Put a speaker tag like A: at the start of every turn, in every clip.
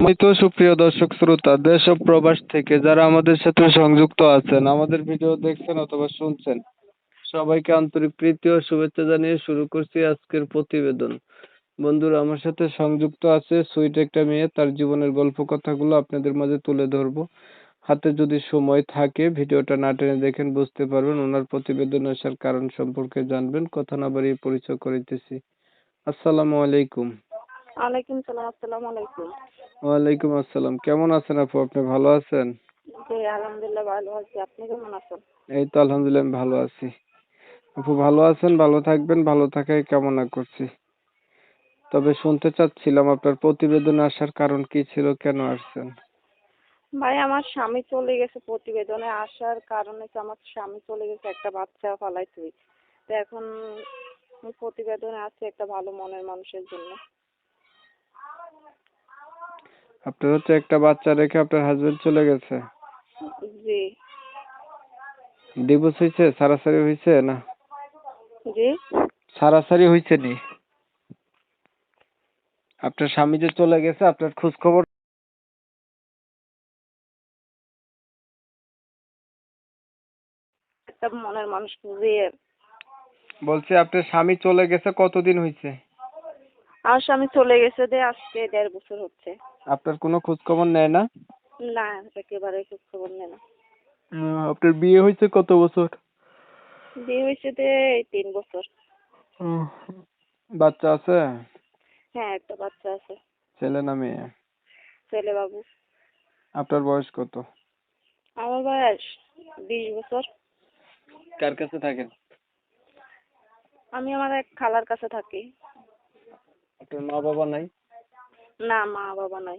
A: সম্মানিত সুপ্রিয় দর্শক শ্রোতা, দেশ ও প্রবাস থেকে যারা আমাদের সাথে সংযুক্ত আছেন, আমাদের ভিডিও দেখছেন অথবা শুনছেন, সবাইকে আন্তরিক প্রীতি ও শুভেচ্ছা জানিয়ে শুরু করছি আজকের প্রতিবেদন। বন্ধুরা, আমার সাথে সংযুক্ত আছে সুইট একটা মেয়ে, তার জীবনের গল্প কথাগুলো আপনাদের মাঝে তুলে ধরবো। হাতে যদি সময় থাকে, ভিডিওটা না টেনে দেখেন বুঝতে পারবেন, ওনার প্রতিবেদন আসার কারণ সম্পর্কে জানবেন, কথা না বাড়িয়ে পরিচয় করিতেছি। আসসালামু আলাইকুম।
B: ওয়ালাইকুম সালাম আসসালামু আলাইকুম।
A: ওয়ালাইকুম আসসালাম। কেমন আছেন আপু? আপনি ভালো আছেন?
B: জি আলহামদুলিল্লাহ ভালো আছি। আপনি কেমন আছেন?
A: এই তো আলহামদুলিল্লাহ আমি ভালো আছি। আপু ভালো আছেন? ভালো থাকবেন ভালো থাকাই কামনা করছি। তবে শুনতে চাচ্ছিলাম আপনার প্রতিবেদনে আসার কারণ কি ছিল কেন আসছেন?
B: ভাই আমার স্বামী চলে গেছে প্রতিবেদনে আসার কারণে তো আমার স্বামী চলে গেছে একটা বাচ্চা ফালাই তুই তো এখন প্রতিবেদনে আছি একটা ভালো মনের মানুষের জন্য।
A: আপনার হচ্ছে একটা বাচ্চা রেখে আপনার হাজবেন্ড চলে গেছে।
B: জি।
A: ডিভোর্স হয়েছে সারাসারি হয়েছে না?
B: জি।
A: সারাসারি হয়েছে নি? আপনার স্বামী যে চলে গেছে আপনার খোঁজ খবর
B: মনের মানুষ
A: বলছি আপনার স্বামী চলে গেছে কতদিন হয়েছে
B: আমার স্বামী চলে গেছে দে আজকে দেড় বছর হচ্ছে।
A: আপনার কোনো খোঁজ খবর নেয় না?
B: না একেবারে খোঁজ খবর নেই না
A: আপনার বিয়ে হয়েছে কত বছর?
B: বিয়ে হয়েছে এই তিন বছর।
A: বাচ্চা আছে?
B: হ্যাঁ একটা বাচ্চা আছে।
A: ছেলে না মেয়ে?
B: ছেলে বাবু।
A: আপনার বয়স কত?
B: আমার বয়স বিশ বছর।
A: কার কাছে থাকেন?
B: আমি আমার এক খালার কাছে থাকি।
A: আপনার মা বাবা নাই?
B: না মা বাবা নাই।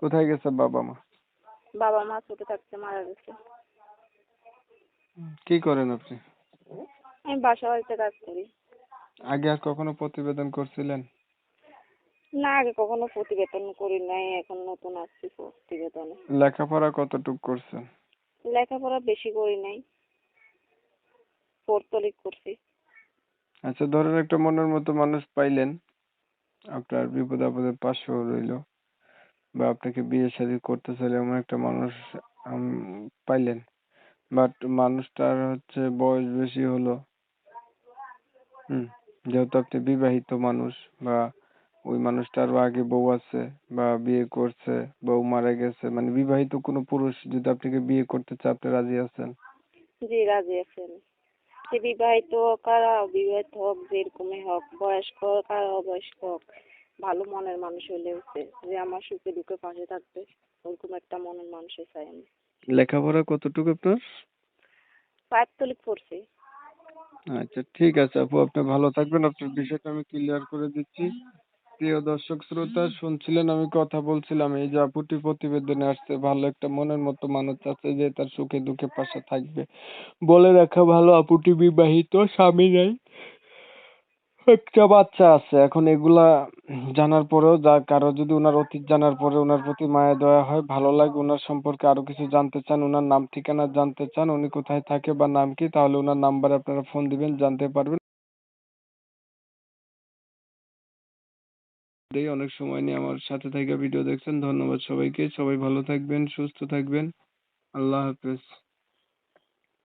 A: কোথায় গেছে বাবা মা?
B: বাবা মা ছোট থাকতে মারা গেছে।
A: কি করেন আপনি?
B: আমি বাসা বাড়িতে কাজ করি।
A: আগে আর কখনো প্রতিবেদন করছিলেন?
B: না আগে কখনো প্রতিবেদন করি নাই এখন নতুন আসছি প্রতিবেদনে।
A: লেখাপড়া কতটুকু করছেন?
B: লেখাপড়া বেশি করি নাই। পৌরতলিক করছি।
A: আচ্ছা ধরেন একটা মনের মতো মানুষ পাইলেন আপনার বিপদ আপদে পাশেও রইল বা আপনাকে বিয়ে শাদী করতে চাইলে এমন একটা মানুষ পাইলেন। বাট মানুষটার হচ্ছে বয়স বেশি হলো। হুম, যেহেতু আপনি বিবাহিত মানুষ বা ওই মানুষটারও আগে বউ আছে বা বিয়ে করছে, বউ মারা গেছে মানে বিবাহিত কোনো পুরুষ যদি আপনাকে বিয়ে করতে চায়, আপনি রাজি আছেন?
B: জি, রাজি আছেন সে বিবাহিত হোক আর অবিবাহিত হোক যেরকমই হোক বয়স্ক হোক আর অবয়স্ক হোক ভালো মনের মানুষ হলে হচ্ছে যে আমার সুখে দুঃখে পাশে থাকবে ওরকম একটা মনের মানুষই চাই আমি।
A: লেখাপড়া কতটুকু আপনার?
B: পাঁচতলিক পড়ছি।
A: আচ্ছা ঠিক আছে আপু আপনি ভালো থাকবেন। আপনার বিষয়টা আমি ক্লিয়ার করে দিচ্ছি। প্রিয় দর্শক শ্রোতা শুনছিলেন আমি কথা বলছিলাম এই যে আপুটি প্রতিবেদনে আসছে ভালো একটা মনের মতো মানুষ আছে যে তার সুখে দুঃখে পাশে থাকবে। বলে রাখা ভালো আপুটি বিবাহিত স্বামী নাই একটা বাচ্চা আছে। এখন এগুলা জানার পরেও যা কারও যদি ওনার অতীত জানার পরে ওনার প্রতি মায়া দয়া হয় ভালো লাগে ওনার সম্পর্কে আরও কিছু জানতে চান ওনার নাম ঠিকানা জানতে চান উনি কোথায় থাকে বা নাম কি তাহলে ওনার নাম্বারে আপনারা ফোন দিবেন জানতে পারবেন। এই অনেক সময় নিয়ে আমার সাথে থেকে ভিডিও দেখছেন। ধন্যবাদ সবাইকে। সবাই ভালো থাকবেন, সুস্থ থাকবেন। আল্লাহ হাফেজ।